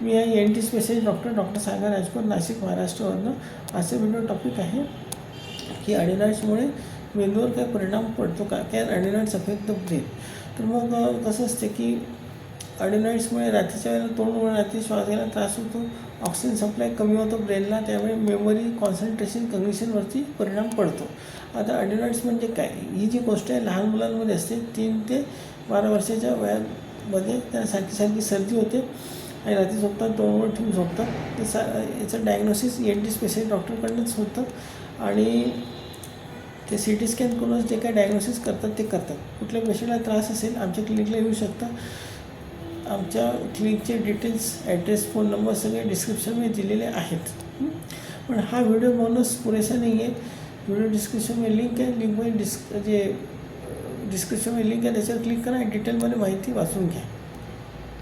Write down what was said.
मी आहे N T specialist doctor doctor Sagar Rajput Nashik महाराष्ट्रावरनं असे video topic आहे की अडिनाईड्समुळे मेंदूवर काय परिणाम पडतो का? Can adenoids affect the brain तर मग कसं असते की अडिनाईड्समुळे रात्रीच्या वेळेला तोंड रात्री श्वास घ्यायला त्रास होतो ऑक्सिजन सप्लाय कमी होतो ब्रेनला त्यामुळे मेमरी कॉन्सन्ट्रेशन कग्निशनवरती परिणाम पडतो. आता अडिनाईड्स म्हणजे काय? ही जी गोष्ट आहे लहान मुलांमध्ये असते तीन ते बारा वर्षाच्या वयामध्ये त्यांना सारखी सारखी सर्दी होते. आणि रात्री झोपतात तोंडवर ठेवून झोपतात. त्याचा याचं डायग्नोसिस एन टी स्पेशलिस्ट डॉक्टरकडूनच होतं. आणि ते सी टी स्कॅन करूनच जे काय डायग्नोसिस करतात ते करतात. कुठल्या पेशंटला त्रास असेल आमच्या क्लिनिकला येऊ शकता. आमच्या क्लिनिकचे डिटेल्स ॲड्रेस फोन नंबर सगळे डिस्क्रिप्शनमध्ये दिलेले आहेत. पण हा व्हिडिओ बनवणंच पुरेसा नाही आहे व्हिडिओ डिस्क्रिप्शनमध्ये लिंक आहे. लिंकमध्ये डिस्क जे डिस्क्रिप्शनमध्ये लिंक आहे त्याच्यावर क्लिक करा आणि डिटेलमध्ये माहिती वाचून घ्या.